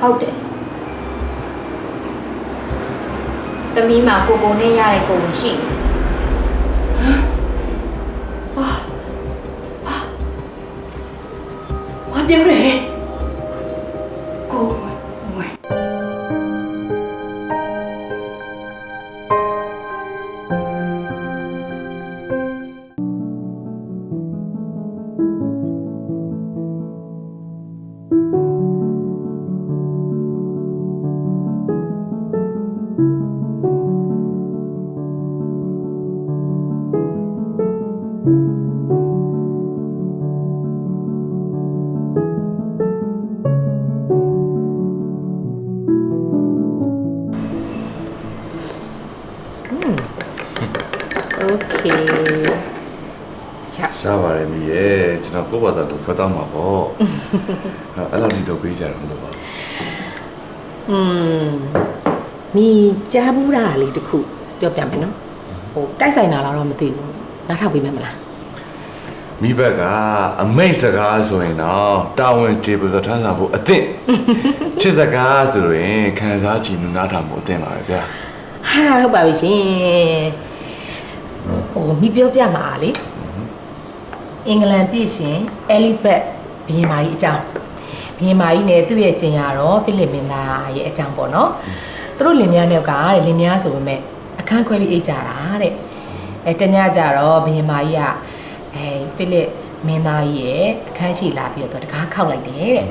ဟုတ်တယ်တမီးမှာကိုကိုနဲ့ရတဲ့ကိုဝင်ရှိတယ်ဘာပြောလဲ Okay ရှာပါတယ်မိရဲ့ကျွန်တော်ကိုယ့်ဘာသာကိုဖတ်တော့မှာပေါ့အဲ့လိုဒီတော့ပေးကြရမလို့ပါอืมမိကြားဘူးတာလေးတစ်ခုပြောပြမယ်နော်ဟိုတိုက်ဆိုင်တာလားတော့မသိဘူးနားထောင်ပေးမယ်မလားမိဘက်ကအမိတ်စကားဆိုရင်တော့တာဝန်ကျေပူဆိုထမ်းဆောင်ဖို့အသင့်ချစ်စကားဆိုရင်ခံစားချင်နားထောင်ဖို့အသင့်ပါပဲဗျာဟာဟုတ်ပါပြီရှင် ဟိုမိပြောပြမှာလေအင်္ဂလန်ပြည်ရှင်အဲလစ်ဘက်ဘီယင်မာကြီးအကြောင်းဘီယင်မာကြီးနဲ့သူ့ရဲ့ကျင်ရတော့ဖိလစ်မင်းသားရဲ့အကြောင်းပေါ့နော်သူတို့လင်မယားနဲ့ကတဲ့လင်မယားဆိုပေမဲ့အခန်းခွဲပြီးအိတ်ကြတာတဲ့အဲတညကြတော့ဘီယင်မာကြီးကအဲဖိလစ်မင်းသားကြီးရဲ့အခန်းရှိလာပြီးတော့တကားခောက်လိုက်တယ်တဲ့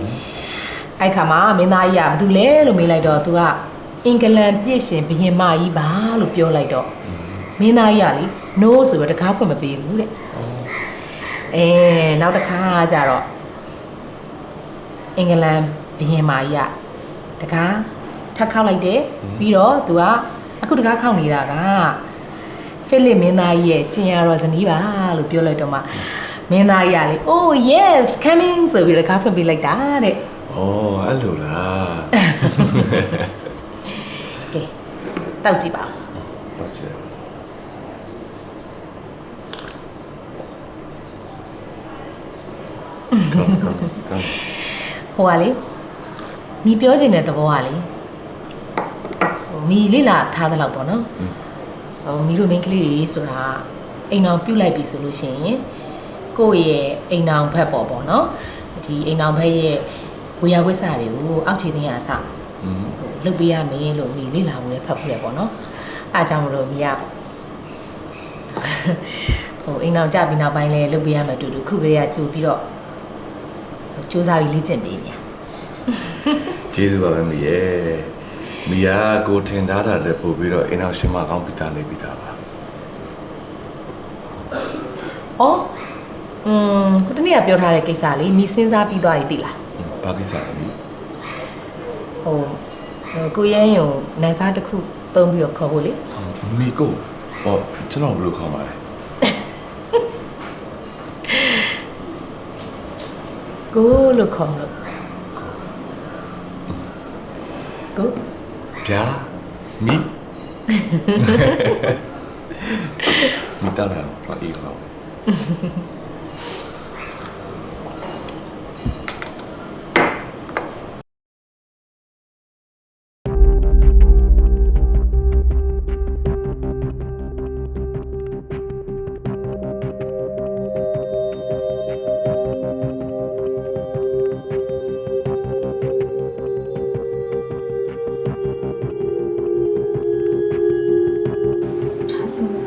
အဲ့ခါမှာမင်းသားကြီးကဘာတူလဲလို့မေးလိုက်တော့ तू ကအင်္ဂလန်ပြည့်ရှင်ဘရင်မကြီးပါလို့ပြောလိုက်တော့ မင်းသားကြီးကလေ no ဆိုတော့တကားဖွင့်မပေးဘူးတဲ့အဲနောက်တစ်ခါကျတော့အင်္ဂလန်ဘရင်မကြီးကတကားထပ်ခောက်လိုက်တယ်ပြီးတော့ तू ကအခုတကားခောက်နေတာကဖိလစ်မင်းသားကြီးရဲ့ကျင်ရတော်ဇနီးပါလို့ပြောလိုက်တော့မှမင်းသားကြီးကလေ oh yes coming ဆိုပြီးတကားဖွင့်ပေးလိုက်တာတဲ့ဩအဲ့လိုလားကဲတောက်ကြည့်ပါဦးတော့ကျတယ်ကောင်းကောင်းကောင်း ဟိုကလေမိပြောချင်တဲ့သဘောကလေဟိုမိလိလာထားသလောက်ပေါ့နော်ဟိုမိတို့မိန်းကလေးတွေဆိုတာအိမ်အောင်ပြုတ်လိုက်ပြီဆိုလို့ရှိရင်ကိုယ့်ရဲ့အိမ်အောင်ဘက်ပေါ့ပေါ့နော်ဒီအိမ်အောင်ဘက်ရဲ့ဝေယဝိဆာတွေကိုအောက်ခြေသိရအစอืมဟိုလုပ်ပေးရမယ်လို့မိလိလာမှုလည်းဖတ်ဖို့ရပေါ့နော်အားကြောင့်မလို့မိကဟိုအိမ်အောင်ကြပြီးနောက်ပိုင်းလဲလုပ်ပေးရမယ်တူတူခုကလေးကကြိုပြီးတော့ စူးစမ်းပြီးလေ့ကျင့်ပေးနေရကျေးဇူးပါပဲမိရဲ့မိယာကိုထင်ထားတာလည်းပို့ပြီးတော့အင်းအောင်ရှင်မကောင်းပြီးသားနေပြီးသားပါ။အော်။อืมခုတနေ့ကပြောထားတဲ့ကိစ္စလေးမိစဉ်းစားပြီးသွားပြီသိလားဘာကိစ္စလဲမိ။ဟိုဟိုကိုရဲရင်ကိုနိုင်စားတစ်ခုသုံးပြီးတော့ခေါ်ဖို့လေမိကိုဟောကျွန်တော်ဘယ်လိုခေါ်မှာလဲ။ ကိုလို့ခေါ်မလို့။ကိုဗျာမိမိတာလာပါအေးပါ ထား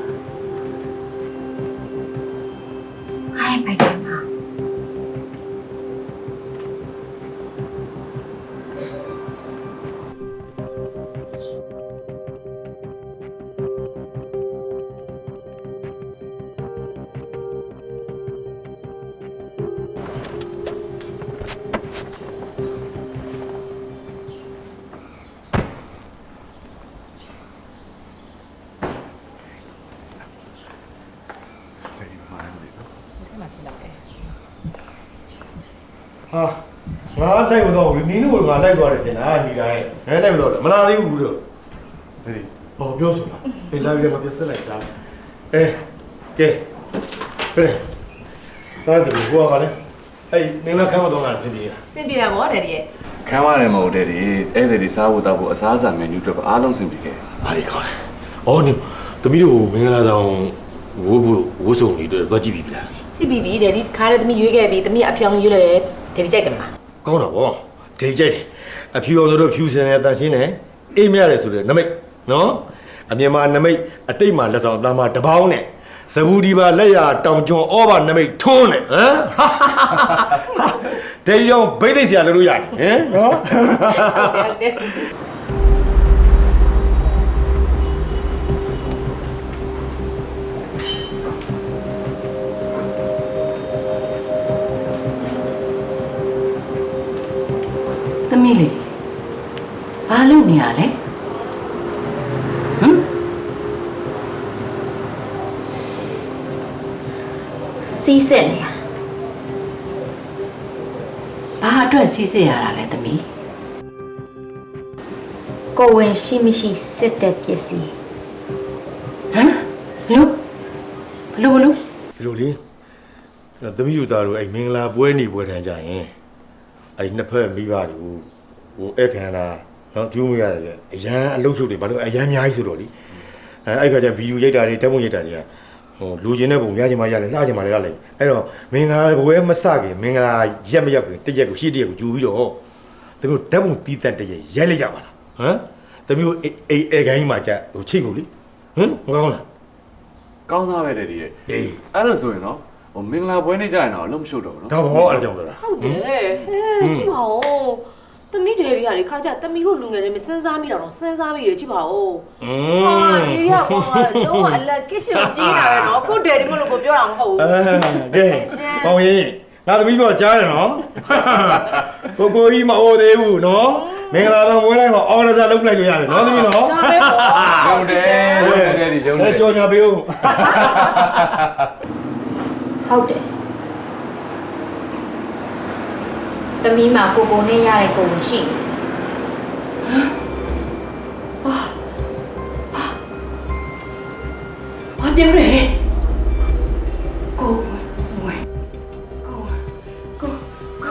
ဟာငါလိုက်တော့ဘူးနင်းတို့ကငါလိုက်သွားတယ်တင်လားညီတိုင်းငါလိုက်တော့မလာသေးဘူးလို့ဟေးဟောပြောစမ်းအေးလာပြီးတော့ပြဆက်လိုက်တာအဲကဲဘယ်တော့တူဘောပါလဲအဲ့မင်းလည်းခမ်းမတော့လားစင်ပြေလားစင်ပြေတာဗောဒက်ဒီရဲ့ခမ်းရတယ်မဟုတ်တဲ့ဒီဧည့်သည်တွေစားဖို့တောက်ဖို့အစားအစာမန်နူးတွေအားလုံးစင်ပြီးခဲ့အားရကောင်းတယ်အော်နေသမီးတို့မင်္ဂလာဆောင်ဝိုးဖို့ဝိုးစုံလေးတို့တော့ကြည့်ပြီလားကြည့်ပြီးပြီဒက်ဒီခါတဲ့သမီးရွေးခဲ့ပြီသမီးအဖြောင်းလေးရွေးလိုက်တယ် ဒက်ဒီကြိုက်တယ်မလားကောင်းတော့ဗောဒိတ်ကြိုက်တယ်အဖြူအောင်ဆိုတော့ဖြူစင်နဲ့တန်ရှင်းတယ်အေးမြရတယ်ဆိုတဲ့နမိတ်နော်အမြင်မှာနမိတ်အတိတ်မှာလက်ဆောင်အသားမှာတပေါင်းနဲ့ဇဘူးဒီပါလက်ရတောင်ကျွန်းဩဘာနမိတ်ထွန်းနဲ့ဟမ်ဒေဒီအောင်ဘိသိက်ဆရာလို့လို့ရတယ်ဟမ်နော် ဟုတ်တယ်ဟုတ်တယ် သမီးလေးဘာလုပ်နေရလဲဟမ်စီးစစ်နေတာဘာအတွက်စီးစစ်ရတာလဲသမီးကိုဝင်ရှိမရှိစစ်တဲ့ပစ္စည်းဟမ်ဘလို့ဘလို့ဘလို့ဒီလိုလေအဲ့သမီးယူသားတို့အဲ့မင်္ဂလာပွဲနေပွဲထမ်းကြရင်အဲ့နှစ်ဖက်မိဘတွေကို ဟိုအဲ့ခံလာနော်ကျူးမရတယ်လေအရန်အလုပ်ရှုပ်တွေဘာလို့အရန်အများကြီးဆိုတော့လေအဲ့အဲ့ခါကျဗီဒီယိုရိုက်တာတွေဓာတ်ပုံရိုက်တာတွေကဟိုလူချင်းတဲ့ပုံရချင်မှရတယ်လှချင်မှလည်းရလိုက်အဲ့တော့မင်္ဂလာပွဲမစခင်မင်္ဂလာရက်မရက်ခင်တစ်ရက်ကိုရှေ့တစ်ရက်ကိုဂျူပြီးတော့သမီးတို့ဓာတ်ပုံတီးတတ်တစ်ရက်ရိုက်လိုက်ကြပါလားဟမ်သမီးတို့အေးအေးအဲခိုင်းမှာကြဟိုချိတ်ကိုလေဟမ်မကောင်းလားကောင်းသားပဲတဲ့ဒီရဲ့အေးအဲ့လိုဆိုရင်နော်ဟိုမင်္ဂလာပွဲနေ့ကျရင်တော့အလုံးမရှုပ်တော့ဘူးနော်ဒါဘောအဲ့ဒါကြောင့်လားဟုတ်တယ်ဟဲ့ကြည့်ပါဦး သမီးဒယ်ရီကလေခါကြသမီးတို့လူငယ်တွေမစင်းစားမိတာတော့စင်းစားမိတယ်ကြည့်ပါဦးอืဟာมဒီရကွာတော့အလက်ကစ်ရှင်ကိုပြေးတာပဲနော်ကိုဒယ်ရီမလို့ကိုပြောတာမဟုတ်ဘူးအဲကဲပေါင်ရင်ငါသမီးတော့ကြားရနော်ကိုကိုကြီးမအိုသေးဘူးနော်မင်္ဂလာဆောင်ဝဲလိုက်ဟောအော်ရစာလုပ်လိုက်လို့ရတယ်နော်သမီးနော်ဒါပဲပေါ့ရုံတယ်ရုံတယ်ဒီရုံတအဲယ် ကြော်ညာပေးဦး ဟုတ်တယ် တမီးမှာကိုကိုနဲ့ရတဲ့ကိုကိုရှိတယ်ဟာဟာဘာပြောလဲကိုဝိုင်းကိုကိုကို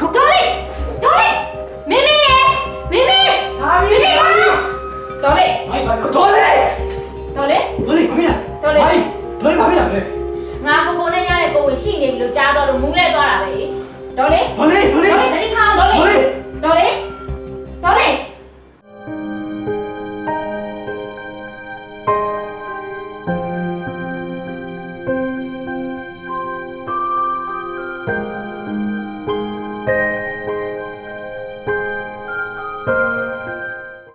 ကိုတော်လေးတော်လေးမေမေရေမေမေဟာမေမေတော်လေးဟိုင်ပါတော်လေးတော်လေးတော်လေးမမေလားတော်လေးဟိုင်တော်လေးမမေလားငါကိုကိုနဲ့ရတဲ့ကိုကိုရှိနေပြီလို့ကြားတော့လို့မူးလဲသွားတာပဲ ဒေါ်လေးဒေါ်လေးဒေါ်လေးဒေါ်လေးထားဒေါ်လေးဒေါ်လေးဒေါ်လေး